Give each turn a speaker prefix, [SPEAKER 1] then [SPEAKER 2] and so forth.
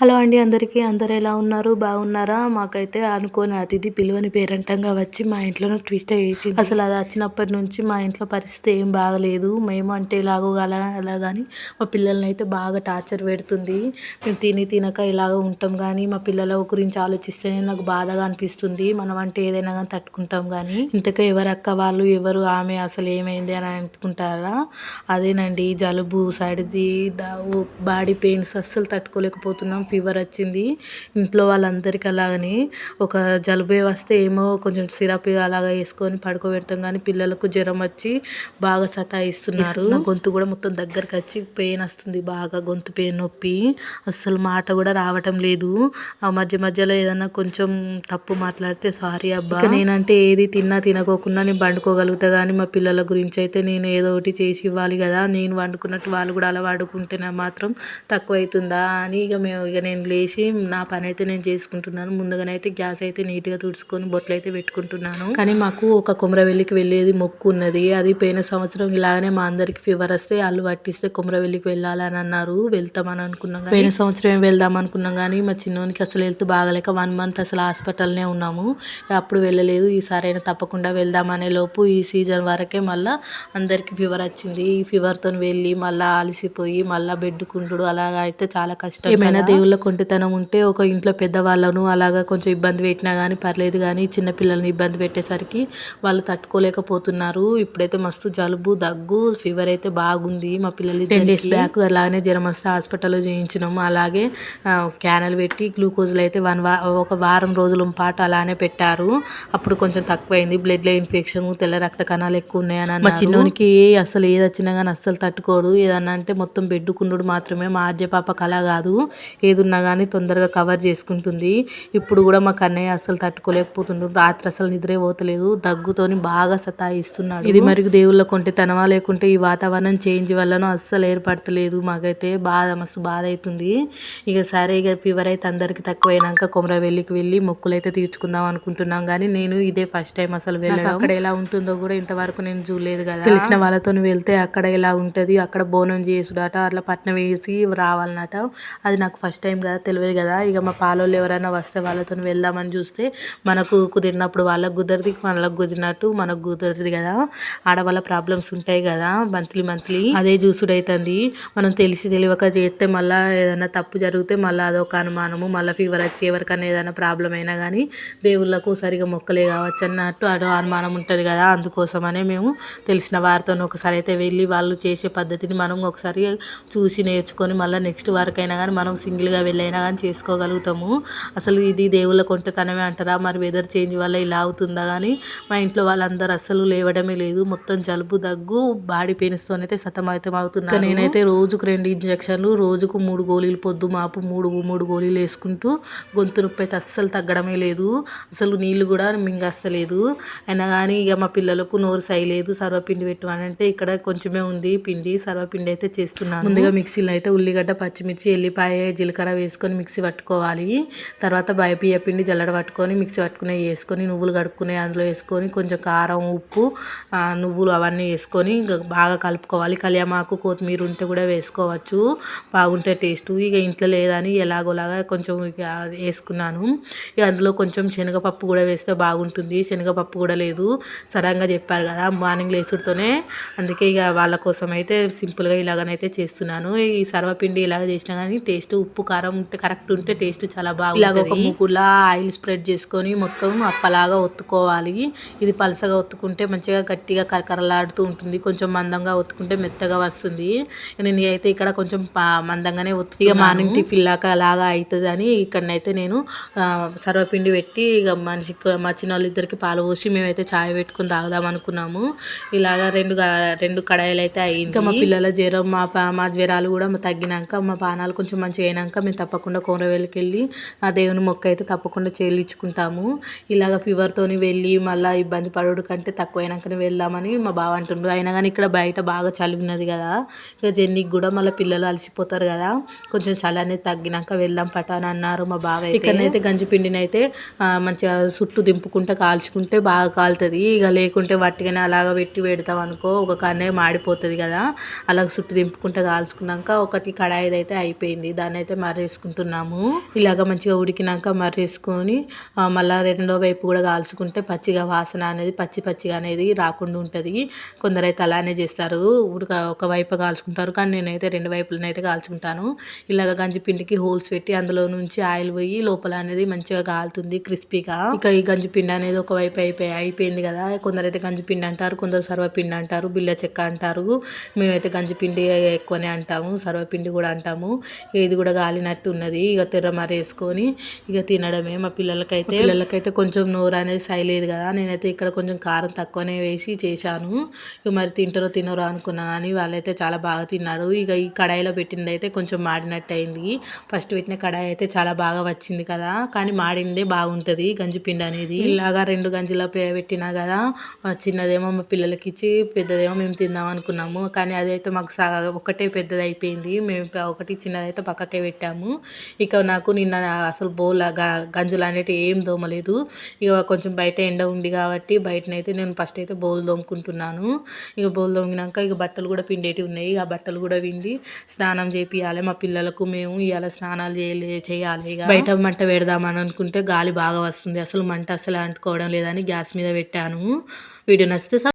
[SPEAKER 1] Hello అండి అందరికీ. అందరు ఎలా ఉన్నారు? బాగున్నారా? మాకైతే అనుకోని అతిథి పిలువని పేరంటంగా వచ్చి మా ఇంట్లో ట్విస్ట్ వేసింది అసలు అది వచ్చినప్పటి నుంచి మా ఇంట్లో పరిస్థితి ఏం బాగలేదు. మేము అంటే ఇలాగో అలా అలా కానీ మా పిల్లల్ని అయితే బాగా టార్చర్ పెడుతుంది. మేము తిని తినక ఇలాగ ఉంటాం కానీ మా పిల్లల గురించి ఆలోచిస్తేనే నాకు బాధగా అనిపిస్తుంది. మనం అంటే ఏదైనా కానీ తట్టుకుంటాం కానీ ఇంతగా ఎవరు అక్క వాళ్ళు ఎవరు ఆమె అసలు ఏమైంది అని అనుకుంటారా? అదేనండి జలుబు సర్ది బాడీ పెయిన్స్ అస్సలు తట్టుకోలేకపోతున్నాం. ఫీవర్ వచ్చింది. ఇంట్లో వాళ్ళందరికీ అలాగని ఒక జలుబే వస్తే ఏమో కొంచెం సిరప్ అలాగా వేసుకొని పడుకోబెడతాం కానీ పిల్లలకు జ్వరం వచ్చి బాగా సతాయిస్తున్నారు. గొంతు కూడా మొత్తం దగ్గరకు వచ్చి పెయిన్ వస్తుంది బాగా గొంతు పెయిన్ నొప్పి. అస్సలు మాట కూడా రావటం లేదు. ఆ మధ్య మధ్యలో ఏదన్నా కొంచెం తప్పు మాట్లాడితే సారీ అబ్బా. నేనంటే ఏది తిన్నా తినకోకుండా నేను వండుకోగలుగుతా కానీ మా పిల్లల గురించి అయితే నేను ఏదో ఒకటి చేసి ఇవ్వాలి కదా. నేను వండుకున్నట్టు వాళ్ళు కూడా అలా వాడుకుంటేనే మాత్రం తక్కువ అవుతుందా అని ఇక మేము ఇక నేను లేచి నా పని అయితే నేను చేసుకుంటున్నాను. ముందుగానైతే గ్యాస్ అయితే నీట్గా తుడుచుకొని బొట్లు అయితే పెట్టుకుంటున్నాను. కానీ మాకు ఒక కుమరవెల్లికి వెళ్ళేది మొక్కు ఉన్నది. అది పోయిన సంవత్సరం ఇలాగనే మా అందరికి ఫీవర్ వస్తే అల్లు పట్టిస్తే కుమరవెల్లికి వెళ్ళాలని అన్నారు. వెళ్తామని అనుకున్నాం పోయిన సంవత్సరం ఏం వెళ్దాం అనుకున్నాం కానీ మా చిన్నోనికి అసలు వెళ్తూ బాగలేక వన్ మంత్ అసలు హాస్పిటల్నే ఉన్నాము. అప్పుడు వెళ్ళలేదు. ఈసారి అయినా తప్పకుండా వెళ్దామనే లోపు ఈ సీజన్ వరకే మళ్ళీ అందరికి ఫీవర్ వచ్చింది. ఈ ఫీవర్తో వెళ్ళి మళ్ళీ అలసిపోయి మళ్ళీ బెడ్డుకుంటుడు అలాగా అయితే చాలా కష్టం ఏమైనా దేవుళ్ళ పిల్లల కొంటితనం ఉంటే ఒక ఇంట్లో పెద్దవాళ్ళను అలాగా కొంచెం ఇబ్బంది పెట్టినా కానీ పర్లేదు కానీ చిన్నపిల్లల్ని ఇబ్బంది పెట్టేసరికి వాళ్ళు తట్టుకోలేకపోతున్నారు. ఇప్పుడైతే మస్తు జలుబు దగ్గు ఫీవర్ అయితే బాగుంది మా పిల్లలు టెన్ డేస్ బ్యాక్ అలానే జ్వరం వస్తే హాస్పిటల్లో చేయించినాము అలాగే క్యానల్ పెట్టి గ్లూకోజ్లు అయితే వన్ వా ఒక వారం రోజుల పాటు అలానే పెట్టారు. అప్పుడు కొంచెం తక్కువైంది. బ్లడ్లో ఇన్ఫెక్షన్ తెల్ల రక్త కణాలు ఎక్కువ ఉన్నాయని మా చిన్నోనికి అసలు ఏది వచ్చినా కానీ అస్సలు తట్టుకోడు. ఏదన్నా అంటే మొత్తం బెడ్డుకుండు మాత్రమే. మా ఆర్జ పాప కళ కాదు. ఏది ఉన్నా కానీ తొందరగా కవర్ చేసుకుంటుంది. ఇప్పుడు కూడా మా కన్నయ్య అస్సలు తట్టుకోలేకపోతుండ్రు రాత్రి అసలు నిద్రే పోతలేదు. దగ్గుతోని బాగా సతాయిస్తున్నాడు. ఇది మరి దేవుళ్ళ కొంటే తనవా లేకుంటే ఈ వాతావరణం చేంజ్ వల్లనో అస్సలు ఏర్పడతలేదు. మాకైతే బాధ మస్తు బాధ అవుతుంది ఇక సరే ఇక ఫీవర్ అయితే అందరికి తక్కువైనాక కొమరవెల్లికి వెళ్ళి మొక్కులు అయితే తీర్చుకుందాం అనుకుంటున్నాం. కానీ నేను ఇదే ఫస్ట్ టైం అసలు వెళ్ళడం. అక్కడ ఎలా ఉంటుందో కూడా ఇంతవరకు నేను చూడలేదు కదా. తెలిసిన వాళ్ళతో వెళ్తే అక్కడ ఎలా ఉంటుంది? అక్కడ బోనం చేసుడాట అట్లా పట్నం వేసి రావాలన్నట అది నాకు ఫస్ట్ టైం కదా తెలియదు కదా. ఇక మా పాలోళ్ళు ఎవరైనా వస్తే వాళ్ళతో వెళ్దామని చూస్తే మనకు కుదిరినప్పుడు వాళ్ళకు కుదరదు మనకు కుదిరినట్టు మనకు కుదరదు కదా. ఆడవాళ్ళ ప్రాబ్లమ్స్ ఉంటాయి కదా మంత్లీ మంత్లీ. అదే చూసుడైతుంది. మనం తెలిసి తెలియక చేస్తే మళ్ళీ ఏదైనా తప్పు జరిగితే మళ్ళీ అదొక అనుమానము మళ్ళీ ఫీవర్ వచ్చి ఎవరికైనా ఏదైనా ప్రాబ్లం అయినా కానీ దేవుళ్ళకు సరిగా మొక్కలే కావచ్చు అన్నట్టు అదో అనుమానం ఉంటుంది కదా. అందుకోసమనే మేము తెలిసిన వారితో ఒకసారి అయితే వెళ్ళి వాళ్ళు చేసే పద్ధతిని మనం ఒకసారి చూసి నేర్చుకొని మళ్ళీ నెక్స్ట్ వరకైనా కానీ మనం సింగిల్ సింగిల్గా వెళ్ళైనా కానీ చేసుకోగలుగుతాము. అసలు ఇది దేవుళ్ళ కొంటతనమే అంటారా? మరి వెదర్ చేంజ్ వల్ల ఇలా అవుతుందా కానీ మా ఇంట్లో వాళ్ళందరూ అస్సలు లేవడమే లేదు. మొత్తం జలుబు దగ్గు బాడీ పెయిన్స్తోనైతే సతమతం అవుతున్నారు నేనైతే రోజుకు రెండు ఇంజక్షన్లు రోజుకు మూడు గోళీలు పొద్దు మాపు మూడు మూడు గోళీలు వేసుకుంటూ గొంతు నొప్పి అయితే అస్సలు తగ్గడమే లేదు. అసలు నీళ్ళు కూడా మింగస్తలేదు. అయినా కానీ ఇక మా పిల్లలకు నోరు సైలేదు. సర్వపిండి పెట్టమనంటే ఇక్కడ కొంచెమే ఉంది. పిండి సర్వపిండి అయితే చేస్తున్నాను. ముందుగా మిక్సీలో అయితే ఉల్లిగడ్డ పచ్చిమిర్చి ఎల్లిపాయ జీలకర్ర వేసుకొని మిక్సీ పట్టుకోవాలి. తర్వాత బయపియ పిండి జల్లడ పట్టుకొని మిక్సీ పట్టుకునే వేసుకొని నువ్వులు కడుక్కునే అందులో వేసుకొని కొంచెం కారం ఉప్పు నువ్వులు అవన్నీ వేసుకొని బాగా కలుపుకోవాలి. కళ్యామాకు కొత్తిమీర ఉంటే కూడా వేసుకోవచ్చు. బాగుంటే టేస్ట్. ఇక ఇంట్లో లేదని ఎలాగోలాగా కొంచెం ఇక వేసుకున్నాను. ఇక అందులో కొంచెం శనగపప్పు కూడా వేస్తే బాగుంటుంది. శనగపప్పు కూడా లేదు. సడన్గా చెప్పారు కదా మార్నింగ్ లేసుడుతోనే. అందుకే ఇక వాళ్ళ కోసం అయితే సింపుల్గా ఇలాగనైతే చేస్తున్నాను. ఈ సర్వపిండి ఇలాగ చేసినా కానీ టేస్ట్ ఉప్పు కారం ఉంటే కరెక్ట్ ఉంటే టేస్ట్ చాలా బాగా ఇలాగ ఒక ముగ్గులా ఆయిల్ స్ప్రెడ్ చేసుకొని మొత్తం అప్పలాగా ఒత్తుకోవాలి. ఇది పలసగా ఒత్తుకుంటే మంచిగా గట్టిగా కరకరలాడుతూ ఉంటుంది. కొంచెం మందంగా ఒత్తుకుంటే మెత్తగా వస్తుంది. నేను అయితే ఇక్కడ కొంచెం మందంగానే ఒత్తు ఇక మార్నింగ్ టిఫిన్ లాగా అలాగా అవుతుంది అని ఇక్కడనైతే నేను సర్వపిండి పెట్టి ఇక మనిషికి మా చిన్న వాళ్ళిద్దరికి పాలు పోసి మేమైతే చాయ్ పెట్టుకుని తాగుదాం అనుకున్నాము. ఇలాగా రెండు రెండు కడాయిలు అయితే అయ్యింది ఇంకా మా పిల్లల జ్వరం మా మా జ్వరాలు కూడా తగ్గినాక మా పానాలు కొంచెం మంచిగా అయినాక మేము తప్పకుండా కోనవేలికి వెళ్ళి ఆ దేవుని మొక్క అయితే తప్పకుండా చెల్లించుకుంటాము. ఇలాగ ఫీవర్తోని వెళ్ళి మళ్ళీ ఇబ్బంది పడడు కంటే తక్కువ అయినాకనే వెళ్దామని మా బావ అంటుండు. అయినా కానీ ఇక్కడ బయట బాగా చలి ఉన్నది కదా. ఇక జెన్నీకి కూడా మళ్ళీ పిల్లలు అలసిపోతారు కదా. కొంచెం చలి అనేది తగ్గినాక వెళ్దాం పట అని అన్నారు మా బావ ఇక్కడనైతే గంజి పిండిని అయితే మంచిగా చుట్టూ దింపుకుంటే కాల్చుకుంటే బాగా కాలుతుంది. ఇక లేకుంటే వట్టిగానే అలాగ పెట్టి పెడతాం అనుకో ఒక కన్నే మాడిపోతుంది కదా. అలాగ చుట్టూ దింపుకుంటే కాల్చుకున్నాక ఒకటి కడాయిది అయితే అయిపోయింది. దాన్ని అయితే మర్రేసుకుంటున్నాము ఇలాగ మంచిగా ఉడికినాక మర్రేసుకొని మళ్ళీ రెండో వైపు కూడా కాల్చుకుంటే పచ్చిగా వాసన అనేది పచ్చి పచ్చిగా అనేది రాకుండా ఉంటుంది. కొందరైతే అలానే చేస్తారు. ఉడక ఒక వైపు కాల్చుకుంటారు. కానీ నేనైతే రెండు వైపులనైతే కాల్చుకుంటాను. ఇలాగ గంజి పిండికి హోల్స్ పెట్టి అందులో నుంచి ఆయిల్ పోయి లోపల అనేది మంచిగా కాలుతుంది క్రిస్పీగా. ఇక ఈ గంజి పిండి అనేది ఒక వైపు అయిపోయి అయిపోయింది కదా. కొందరైతే గంజి పిండి అంటారు కొందరు సర్వపిండి అంటారు బిల్ల చెక్క అంటారు. మేమైతే గంజి పిండి ఎక్కువనే అంటాము సర్వపిండి కూడా అంటాము. ఇది కూడా గాలి గాలినట్టు ఉన్నది. ఇక తెర్రమర వేసుకొని ఇక తినడమే. మా పిల్లలకైతే పిల్లలకైతే కొంచెం నోరు అనేది సైలేదు కదా. నేనైతే ఇక్కడ కొంచెం కారం తక్కువనే వేసి చేశాను. ఇక మరి తింటారో తినరో అనుకున్నా కానీ వాళ్ళైతే చాలా బాగా తిన్నారు. ఇక ఈ కడాయిలో పెట్టింది అయితే కొంచెం మాడినట్టు అయింది ఫస్ట్ పెట్టిన కడాయి అయితే చాలా బాగా వచ్చింది కదా. కానీ మాడిందే బాగుంటుంది గంజి పిండి అనేది. ఇలాగా రెండు గంజిల పెట్టినా కదా చిన్నదేమో మా పిల్లలకి ఇచ్చి పెద్దదేమో మేము తిందాం అనుకున్నాము. కానీ అదైతే మాకు సగ ఒకటే పెద్దది అయిపోయింది మేము ఒకటి చిన్నదైతే పక్కకే పెట్టాము. ఇక నాకు నిన్న అసలు బోల గంజులు అనేటివి ఏం దోమలేదు. ఇక కొంచెం బయట ఎండ ఉంది కాబట్టి బయటనైతే నేను ఫస్ట్ అయితే బౌల్ దోముకుంటున్నాను. ఇక బౌల్ దొంగినాక ఇక బట్టలు కూడా పిండేటివి ఉన్నాయి. ఆ బట్టలు కూడా పిండి స్నానం చేపియాలి మా పిల్లలకు మేము ఇవాళ స్నానాలు చేయలే చేయాలి ఇక. బయట మంట పెడదామని అనుకుంటే గాలి బాగా వస్తుంది. అసలు మంట అసలు అంటుకోవడం లేదని గ్యాస్ మీద పెట్టాను. వీడియో నచ్చితే